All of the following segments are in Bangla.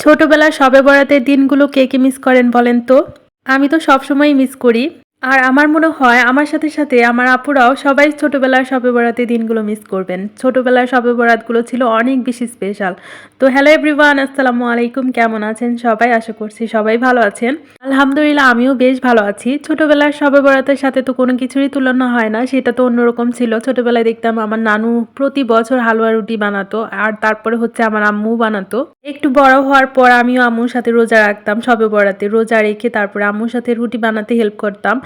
ছোটবেলার সবে বরাতের দিনগুলো কে কে মিস করেন বলেন তো? আমি তো সবসময়ই মিস করি। আর আমার মনে হয় আমার সাথে সাথে আমার আপুরাও সবাই ছোটবেলার সবে বরাতে দিনগুলো মিস করবেন। ছোটবেলার সবে বরাতগুলো ছিল অনেক বেশি স্পেশাল তো হ্যালো এভরিওয়ান আসসালামু আলাইকুম। কেমন আছেন সবাই? আশা করছি সবাই ভালো আছেন। আলহামদুলিল্লাহ, আমিও বেশ ভালো আছি। ছোটবেলার সবে বরাতের সাথে তো কোনো কিছুরই তুলনা হয় না, সেটা তো অন্যরকম ছিল। ছোটবেলায় দেখতাম আমার নানু প্রতি বছর হালুয়া রুটি বানাতো, আর তারপরে হচ্ছে আমার আম্মু বানাতো। একটু বড় হওয়ার পর আমিও আম্মুর সাথে রোজা রাখতাম সবে বরাতে রোজা রেখে তারপরে আম্মুর সাথে রুটি বানাতে হেল্প করতাম।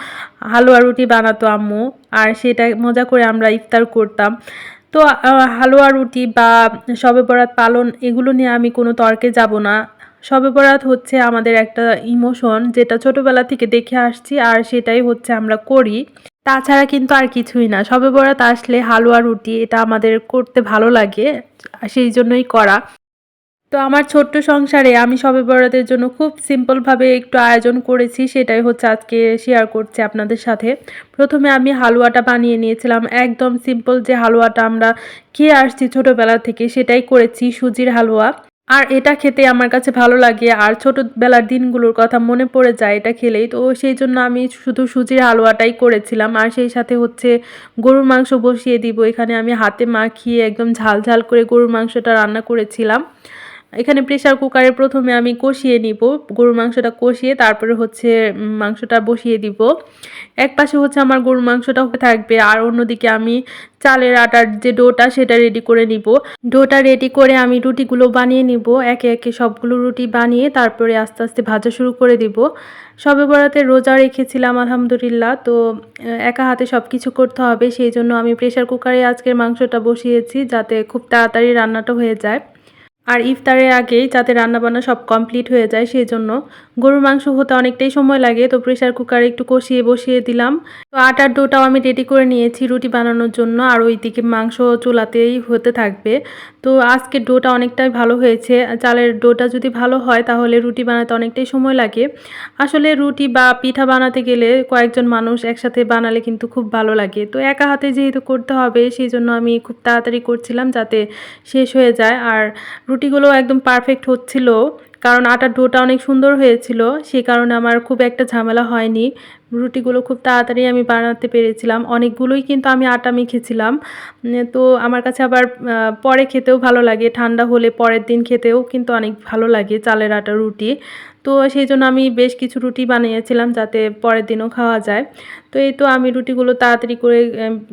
হালুয়া রুটি বানাতো আম্মু, আর সেটা মজা করে আমরা ইফতার করতাম। তো হালুয়া রুটি বা সবে বরাত পালন এগুলো নিয়ে আমি কোনো তর্কে যাব না। সবে বরাত হচ্ছে আমাদের একটা ইমোশন, যেটা ছোটবেলা থেকে দেখে আসছি আর সেটাই হচ্ছে আমরা করি। তাছাড়া কিন্তু আর কিছুই না। সবে বরাত আসলে হালুয়া রুটি, এটা আমাদের করতে ভালো লাগে সেই জন্যই করা। তো আমার ছোট্ট সংসারে আমি সবে বরাতের জন্য খুব সিম্পলভাবে একটু আয়োজন করেছি, সেটাই হচ্ছে আজকে শেয়ার করছি আপনাদের সাথে। প্রথমে আমি হালুয়াটা বানিয়ে নিয়েছিলাম, একদম সিম্পল যে হালুয়াটা আমরা খেয়ে আসছি ছোটোবেলা থেকে, সেটাই করেছি সুজির হালুয়া। আর এটা খেতে আমার কাছে ভালো লাগে। আর ছোটোবেলার দিনগুলোর কথা মনে পড়ে যায় এটা খেলেই। তো সেই জন্য আমি শুধু সুজির হালুয়াটাই করেছিলাম। আর সেই সাথে হচ্ছে গরুর মাংস বসিয়ে দিব। এখানে আমি হাতে মাখিয়ে একদম ঝাল ঝাল করে গরুর মাংসটা রান্না করেছিলাম। এখানে প্রেশার কুকারে প্রথমে আমি কষিয়ে নিব, গরুর মাংসটা কষিয়ে তারপরে হচ্ছে মাংসটা বসিয়ে দিব। এক পাশে হচ্ছে আমার গরুর মাংসটা থাকবে, আর অন্যদিকে আমি চালের আটার যে ডোটা সেটা রেডি করে নিব। ডোটা রেডি করে আমি রুটিগুলো বানিয়ে নিব, একে একে সবগুলো রুটি বানিয়ে তারপরে আস্তে আস্তে ভাজা শুরু করে দিব। সবে বরাতে রোজা রেখেছিলাম, আলহামদুলিল্লাহ, তো একা হাতে সব কিছু করতে হবে, সেই জন্য আমি প্রেশার কুকারে আজকের মাংসটা বসিয়েছি, যাতে খুব তাড়াতাড়ি রান্নাটা হয়ে যায়। আর ইফতারের আগেই যাতে রান্নাবান্না সব কমপ্লিট হয়ে যায় সেই জন্য গরুর মাংস হতে অনেকটাই সময় লাগে, তো প্রেশার কুকারে একটু কষিয়ে বসিয়ে দিলাম। তো আটার ডোটাও আমি রেডি করে নিয়েছি রুটি বানানোর জন্য, আর ওইদিকে মাংস চুলাতেই হতে থাকবে। তো আজকে ডোটা অনেকটাই ভালো হয়েছে, চালের ডোটা যদি ভালো হয় তাহলে রুটি বানাতে অনেকটাই সময় লাগে। আসলে রুটি বা পিঠা বানাতে গেলে কয়েকজন মানুষ একসাথে বানালে কিন্তু খুব ভালো লাগে। তো একা হাতে যেহেতু করতে হবে সেই জন্য আমি খুব তাড়াতাড়ি করছিলাম যাতে শেষ হয়ে যায়। আর রুটিগুলো একদম পারফেক্ট হচ্ছিল, কারণ আটার ডোটা অনেক সুন্দর হয়েছিল সেই কারণে আমার খুব একটা ঝামেলা হয়নি। রুটিগুলো খুব তাড়াতাড়ি আমি বানাতে পেরেছিলাম, অনেকগুলোই কিন্তু আমি আটা মেখেছিলাম। তো আমার কাছে আবার পরে খেতেও ভালো লাগে, ঠান্ডা হলে পরের দিন খেতেও কিন্তু অনেক ভালো লাগে চালের আটা, রুটি। তো সেই জন্য আমি বেশ কিছু রুটি বানিয়েছিলাম যাতে পরের দিনও খাওয়া যায়। তো এই তো আমি রুটিগুলো তাড়াতাড়ি করে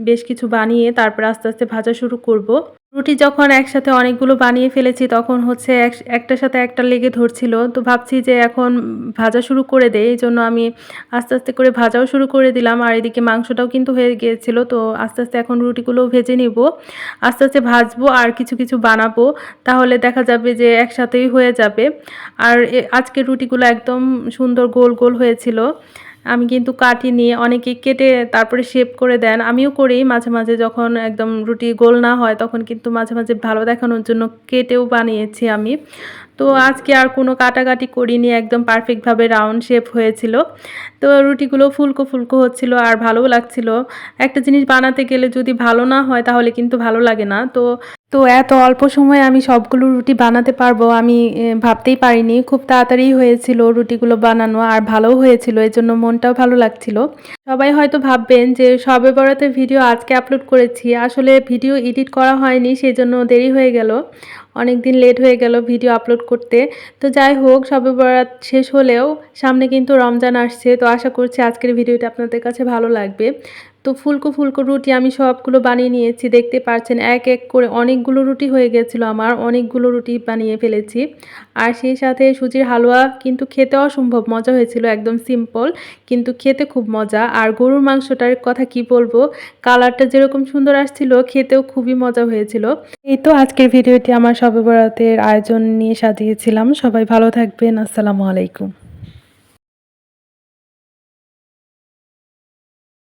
বেশ কিছু বানিয়ে তারপর আস্তে আস্তে ভাজা শুরু করব। রুটি যখন একসাথে অনেকগুলো বানিয়ে ফেলেছি, তখন হচ্ছে এক, একটার সাথে একটা লেগে ধরছিল। তো ভাবছি যে এখন ভাজা শুরু করে দেয় এই জন্য আমি আস্তে আস্তে করে ভাজাও শুরু করে দিলাম। আর এদিকে মাংসটাও কিন্তু হয়ে গিয়েছিল, তো আস্তে আস্তে এখন রুটিগুলোও ভেজে নিব। আস্তে আস্তে ভাজবো আর কিছু কিছু বানাবো, তাহলে দেখা যাবে যে একসাথেই হয়ে যাবে। আর আজকের রুটিগুলো একদম সুন্দর গোল গোল হয়েছিল। আমি কিন্তু কাটি নিয়ে অনেকে কেটে তারপরে শেপ করে দেন। আমিও করি মাঝে মাঝে যখন একদম রুটি গোল না হয় তখন কিন্তু মাঝে মাঝে ভালো দেখানোর জন্য কেটেও বানিয়েছি আমি। তো আজকে আর কোনো কাটাকাটি করিনি, একদম পারফেক্টভাবে রাউন্ড শেপ হয়েছিল। তো রুটিগুলো ফুলকো ফুলকো হচ্ছিল আর ভালোও লাগছিল। একটা জিনিস বানাতে গেলে যদি ভালো না হয় তাহলে কিন্তু ভালো লাগে না। তো তো এত অল্প সময়ে আমি সবগুলো রুটি বানাতে পারব, আমি ভাবতেই পারিনি। খুব তাড়াতাড়ি হয়েছিল রুটিগুলো বানানো, আর ভালোও হয়েছিল এই জন্য মনটাও ভালো লাগছিল। সবাই হয়তো ভাববেন যে, সবে বড়াতে ভিডিও আজকে আপলোড করেছি। আসলে ভিডিও এডিট করা হয়নি সেই জন্য দেরি হয়ে গেল। অনেক দিন লেট হয়ে গেল ভিডিও আপলোড করতে। তো যাই হোক, সবে বরাত শেষ হলেও সামনে কিন্তু রমজান আসছে। তো আশা করছি আজকের ভিডিওটা আপনাদের কাছে ভালো লাগবে। তো ফুলকো ফুলকো রুটি আমি সবগুলো বানিয়ে নিয়েছি। দেখতে পাচ্ছেন, এক এক করে অনেকগুলো রুটি হয়ে গেছিল আমার। অনেকগুলো রুটি বানিয়ে ফেলেছি। আর সেই সাথে সুজির হালুয়া কিন্তু খেতে অসম্ভব মজা হয়েছিল, একদম সিম্পল কিন্তু খেতে খুব মজা। আর গরুর মাংসটার কথা কি বলব কালারটা যেরকম সুন্দর আসছিল, খেতেও খুবই মজা হয়েছিল। এই তো আজকের ভিডিওটি আমার সবে বরাতের আয়োজন নিয়ে সাজিয়েছিলাম। সবাই ভালো থাকবেন। আসসালামু আলাইকুম।